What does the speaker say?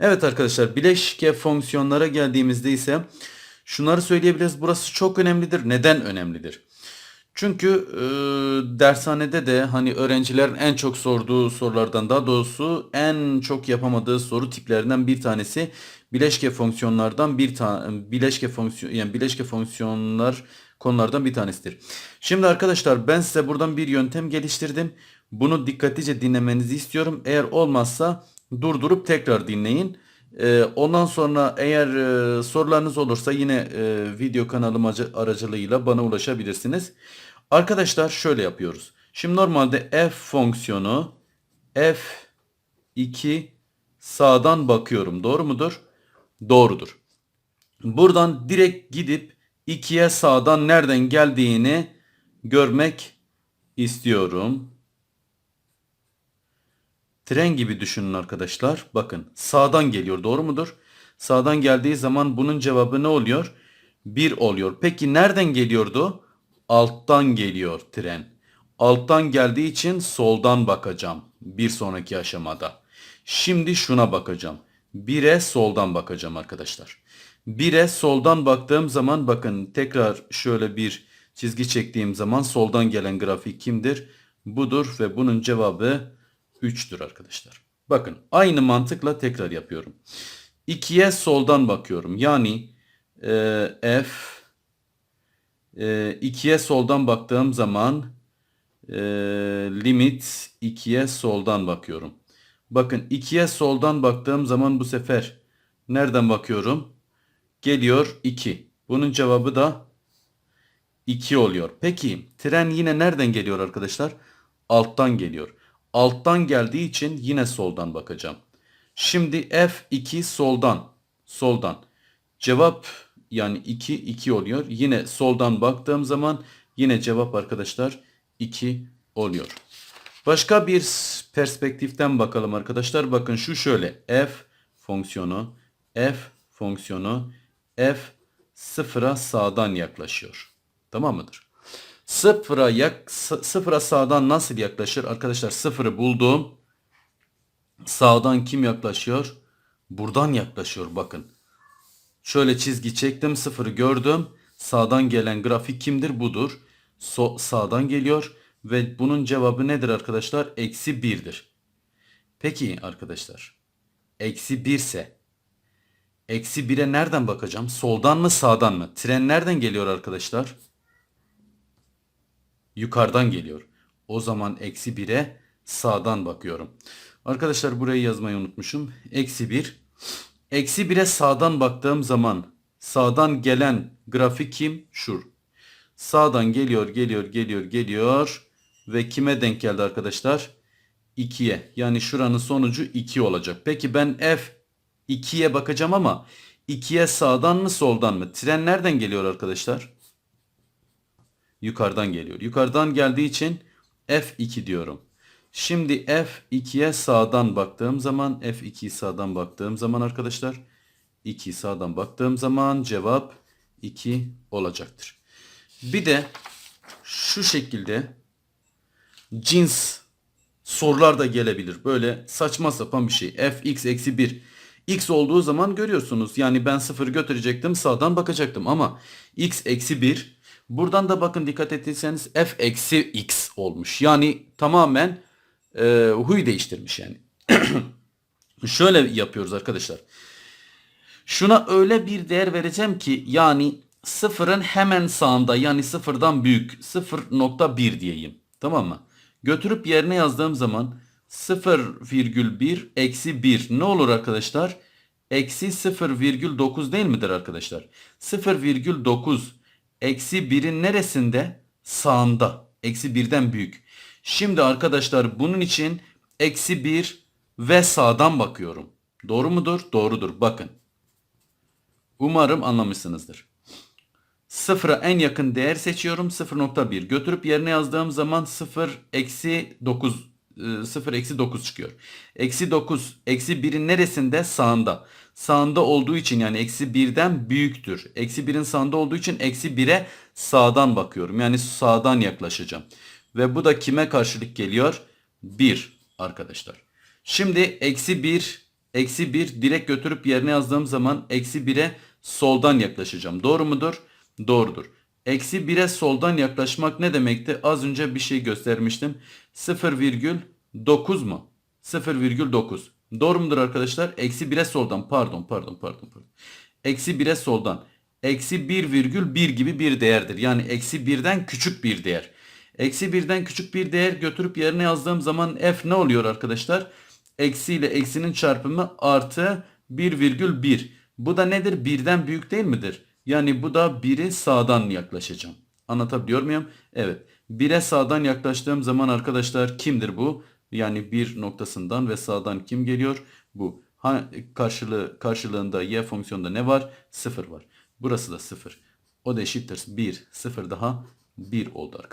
Evet arkadaşlar bileşke fonksiyonlara geldiğimizde ise şunları söyleyebiliriz. Burası çok önemlidir. Neden önemlidir? Çünkü e, dershanede de hani öğrencilerin en çok sorduğu sorulardan daha doğrusu en çok yapamadığı soru tiplerinden bir tanesi bileşke fonksiyonlardan bir tane bileşke fonksiyon yani bileşke fonksiyonlar konulardan bir tanesidir. Şimdi arkadaşlar ben size buradan bir yöntem geliştirdim. Bunu dikkatlice dinlemenizi istiyorum. Eğer olmazsa durdurup tekrar dinleyin. Ee, ondan sonra eğer e, sorularınız olursa yine e, video kanalım acı- aracılığıyla bana ulaşabilirsiniz. Arkadaşlar şöyle yapıyoruz. Şimdi normalde f fonksiyonu f2 sağdan bakıyorum. Doğru mudur? Doğrudur. Buradan direkt gidip 2'ye sağdan nereden geldiğini görmek istiyorum. Tren gibi düşünün arkadaşlar. Bakın sağdan geliyor doğru mudur? Sağdan geldiği zaman bunun cevabı ne oluyor? 1 oluyor. Peki nereden geliyordu? Alttan geliyor tren. Alttan geldiği için soldan bakacağım bir sonraki aşamada. Şimdi şuna bakacağım. 1'e soldan bakacağım arkadaşlar. 1'e soldan baktığım zaman bakın tekrar şöyle bir çizgi çektiğim zaman soldan gelen grafik kimdir? Budur ve bunun cevabı 3'tür arkadaşlar. Bakın aynı mantıkla tekrar yapıyorum. 2'ye soldan bakıyorum. Yani e, f e, 2'ye soldan baktığım zaman e, limit 2'ye soldan bakıyorum. Bakın 2'ye soldan baktığım zaman bu sefer nereden bakıyorum? Geliyor 2. Bunun cevabı da 2 oluyor. Peki tren yine nereden geliyor arkadaşlar? Alttan geliyor. Alttan geldiği için yine soldan bakacağım. Şimdi F2 soldan. Soldan. Cevap yani 2 2 oluyor. Yine soldan baktığım zaman yine cevap arkadaşlar 2 oluyor. Başka bir perspektiften bakalım arkadaşlar. Bakın şu şöyle. F fonksiyonu F fonksiyonu F sıfıra sağdan yaklaşıyor. Tamam mıdır? Sıfıra, yak, sı- sıfıra sağdan nasıl yaklaşır? Arkadaşlar sıfırı buldum. Sağdan kim yaklaşıyor? Buradan yaklaşıyor bakın. Şöyle çizgi çektim sıfırı gördüm. Sağdan gelen grafik kimdir? Budur. So sağdan geliyor ve bunun cevabı nedir arkadaşlar? Eksi birdir. Peki arkadaşlar. Eksi birse eksi bire nereden bakacağım? Soldan mı sağdan mı? Tren nereden geliyor arkadaşlar? Yukarıdan geliyor. O zaman eksi 1'e sağdan bakıyorum. Arkadaşlar burayı yazmayı unutmuşum. Eksi 1. Eksi 1'e sağdan baktığım zaman sağdan gelen grafik kim? Şur. Sağdan geliyor, geliyor, geliyor, geliyor. Ve kime denk geldi arkadaşlar? 2'ye. Yani şuranın sonucu 2 olacak. Peki ben F 2'ye bakacağım ama 2'ye sağdan mı soldan mı? Tren nereden geliyor arkadaşlar? Yukarıdan geliyor. Yukarıdan geldiği için F2 diyorum. Şimdi F2'ye sağdan baktığım zaman F2'yi sağdan baktığım zaman arkadaşlar 2 sağdan baktığım zaman cevap 2 olacaktır. Bir de şu şekilde cins sorular da gelebilir. Böyle saçma sapan bir şey. fx eksi 1. x olduğu zaman görüyorsunuz. Yani ben 0 götürecektim sağdan bakacaktım ama x eksi 1. Buradan da bakın dikkat ettiyseniz f eksi x olmuş. Yani tamamen e, huy değiştirmiş yani. Şöyle yapıyoruz arkadaşlar. Şuna öyle bir değer vereceğim ki yani sıfırın hemen sağında yani sıfırdan büyük 0.1 diyeyim. Tamam mı? Götürüp yerine yazdığım zaman 0,1 eksi 1 ne olur arkadaşlar? Eksi 0,9 değil midir arkadaşlar? 0,9 eksi 1'in neresinde? Sağında. Eksi 1'den büyük. Şimdi arkadaşlar bunun için eksi 1 ve sağdan bakıyorum. Doğru mudur? Doğrudur. Bakın. Umarım anlamışsınızdır. Sıfıra en yakın değer seçiyorum. 0.1. Götürüp yerine yazdığım zaman 0 eksi 9 e, 0 eksi 9 çıkıyor. Eksi 9 eksi 1'in neresinde? Sağında. Sağında olduğu için yani eksi 1'den büyüktür. Eksi 1'in sağında olduğu için eksi 1'e sağdan bakıyorum. Yani sağdan yaklaşacağım. Ve bu da kime karşılık geliyor? 1 arkadaşlar. Şimdi eksi 1 Eksi 1 direkt götürüp yerine yazdığım zaman eksi 1'e soldan yaklaşacağım. Doğru mudur? Doğrudur. Eksi 1'e soldan yaklaşmak ne demekti? Az önce bir şey göstermiştim. 0,9 mu? 0,9. Doğru mudur arkadaşlar? Eksi 1'e soldan. Pardon pardon pardon. pardon. Eksi 1'e soldan. Eksi 1,1 gibi bir değerdir. Yani eksi 1'den küçük bir değer. Eksi 1'den küçük bir değer götürüp yerine yazdığım zaman f ne oluyor arkadaşlar? Eksi ile eksinin çarpımı artı 1,1. Bu da nedir? 1'den büyük değil midir? Yani bu da 1'i sağdan yaklaşacağım. Anlatabiliyor muyum? Evet. 1'e sağdan yaklaştığım zaman arkadaşlar kimdir bu? Yani 1 noktasından ve sağdan kim geliyor? Bu. Ha, karşılığı, karşılığında y fonksiyonunda ne var? 0 var. Burası da 0. O da eşittir 1. 0 daha 1 oldu arkadaşlar.